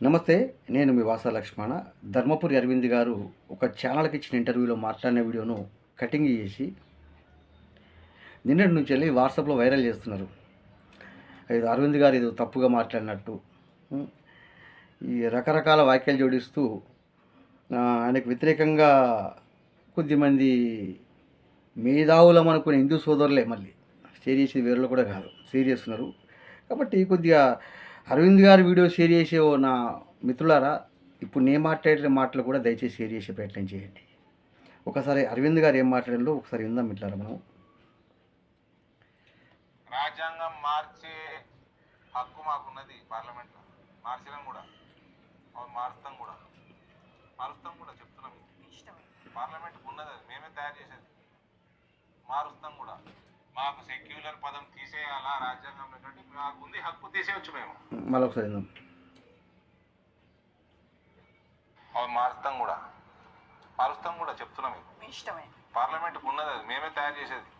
నమస్తే నేను మీ వాస లక్ష్మణ. ధర్మపురి అరవింద్ గారు ఒక ఛానల్కి ఇచ్చిన ఇంటర్వ్యూలో మాట్లాడిన వీడియోను కటింగ్ చేసి నిన్నటి నుంచి వెళ్ళి వాట్సాప్లో వైరల్ చేస్తున్నారు. ఇది అరవింద్ గారు ఏదో తప్పుగా మాట్లాడినట్టు. ఈ రకరకాల వాక్యాలు జోడిస్తూ ఆయనకు వ్యతిరేకంగా కొద్దిమంది మేధావులం అనుకునే హిందూ సోదరులే మళ్ళీ. షేర్ చేసేది వేరేలో కూడా కాదు. షేర్ చేస్తున్నారు కాబట్టి కొద్దిగా అరవింద్ గారి వీడియో షేర్ చేసే ఓ నా మిత్రులారా ఇప్పుడు నేను మాట్లాడే మాటలు కూడా దయచేసి షేర్ చేసే ప్రయత్నం చేయండి. ఒకసారి అరవింద్ గారు ఏం మాట్లాడారో ఒకసారి విందాం మిత్రులారా మనం. రాజ్యాంగం మార్చే హక్కు మాకున్నది పార్లమెంట్లో. మార్చడం కూడా. మారుస్తాం కూడా. మారుస్తాం కూడా చెప్తున్నాం. పార్లమెంట్కి ఉన్నది మేమే తయారు చేసేది. మారుస్తాం కూడా. మాకు సెక్యులర్ పదం తీసేయాలా? రాజ్యాంగంలో మాకు ఉంది? హక్కు తీసేయచ్చు మేము. విందాం. అవును, మారుస్తాం కూడా. మారుస్తాం కూడా చెప్తున్నాం ఇష్టమే. పార్లమెంట్కి ఉన్నది అది. మేమే తయారు చేసేది.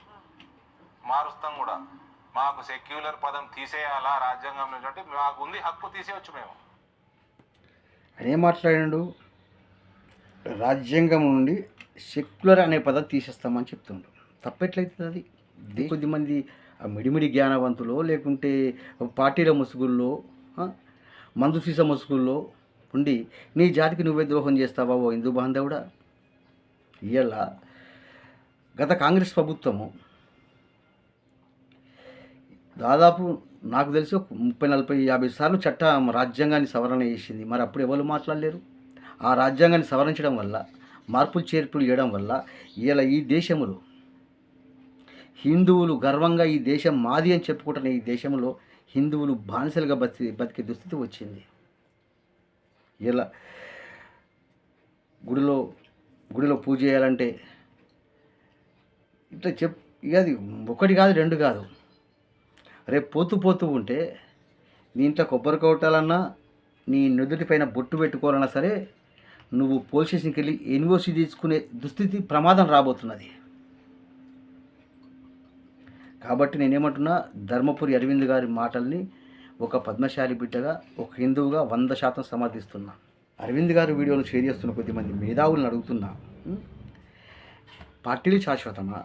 మారుస్తాం కూడా. మాకు సెక్యులర్ పదం తీసేయాలా? రాజ్యాంగంలో ఉన్నటువంటి మాకు ఉంది? హక్కు తీసేయచ్చు మేము. ఏం మాట్లాడాడు? రాజ్యాంగం నుండి సెక్యులర్ అనే పదం తీసేస్తామని చెప్తుండ్రు తప్పెట్లయితుంది అది? కొద్దిమంది ఆ మిడిమిడి జ్ఞానవంతులో లేకుంటే పార్టీల ముసుగుల్లో మందు సీస ముసుగుల్లో ఉండి నీ జాతికి నువ్వే ద్రోహం చేస్తావా ఓ హిందూ బాంధవుడా? ఇవాళ గత కాంగ్రెస్ ప్రభుత్వము దాదాపు నాకు తెలిసి ఒక ముప్పై నలభై యాభై సార్లు చట్ట రాజ్యాంగాన్ని సవరణ చేసింది. మరి అప్పుడు ఎవరు మాట్లాడలేరు? ఆ రాజ్యాంగాన్ని సవరించడం వల్ల మార్పులు చేర్పులు చేయడం వల్ల ఇలా ఈ దేశంలో హిందువులు గర్వంగా ఈ దేశం మాది అని చెప్పుకుంటున్న ఈ దేశంలో హిందువులు బానిసలుగా బతి బతికే దుస్థితి వచ్చింది. ఇలా గుడిలో గుడిలో పూజ చేయాలంటే ఇట్లా చెప్ ఇక అది ఒకటి కాదు రెండు కాదు. రేపు పోతూ పోతూ ఉంటే నీ ఇంట్లో కొబ్బరి కొట్టాలన్నా నీ నుదుటిపైన బొట్టు పెట్టుకోవాలన్నా సరే నువ్వు పోలీస్ స్టేషన్కి వెళ్ళి ఎన్ఓసి తీసుకునే దుస్థితి ప్రమాదం రాబోతున్నది. కాబట్టి నేనేమంటున్నా ధర్మపురి అరవింద్ గారి మాటల్ని ఒక పద్మశాలి బిడ్డగా ఒక హిందువుగా వంద శాతం సమర్థిస్తున్నా. అరవింద్ గారి వీడియోలు షేర్ చేస్తున్న కొద్దిమంది మేధావులను అడుగుతున్నా. పార్టీలు శాశ్వతమా?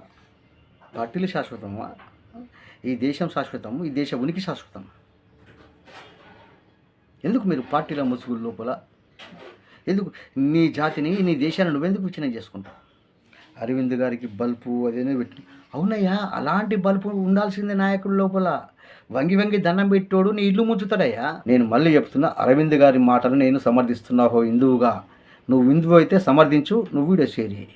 పార్టీలు శాశ్వతమా? ఈ దేశం శాశ్వతం ఈ దేశ ఉనికి శాశ్వతం ఎందుకు మీరు పార్టీల ముసుగుల లోపల? ఎందుకు నీ జాతిని నీ దేశాన్ని నువ్వెందుకు విచ్ఛిన్నం చేసుకుంటావు? అరవింద్ గారికి బల్బు అదేదో పెట్టి. అవునయ్యా అలాంటి బల్బు ఉండాల్సిందే నాయకుడి లోపల. వంగి వంగి దండం పెట్టోడు నీ ఇల్లు ముంచుతాడయ్యా. నేను మళ్ళీ చెప్తున్నా అరవింద్ గారి మాటలు నేను సమర్థిస్తున్నా ఓ హిందువుగా. నువ్వు హిందువు అయితే సమర్థించు నువ్వు వీడియో షేర్ చేయి.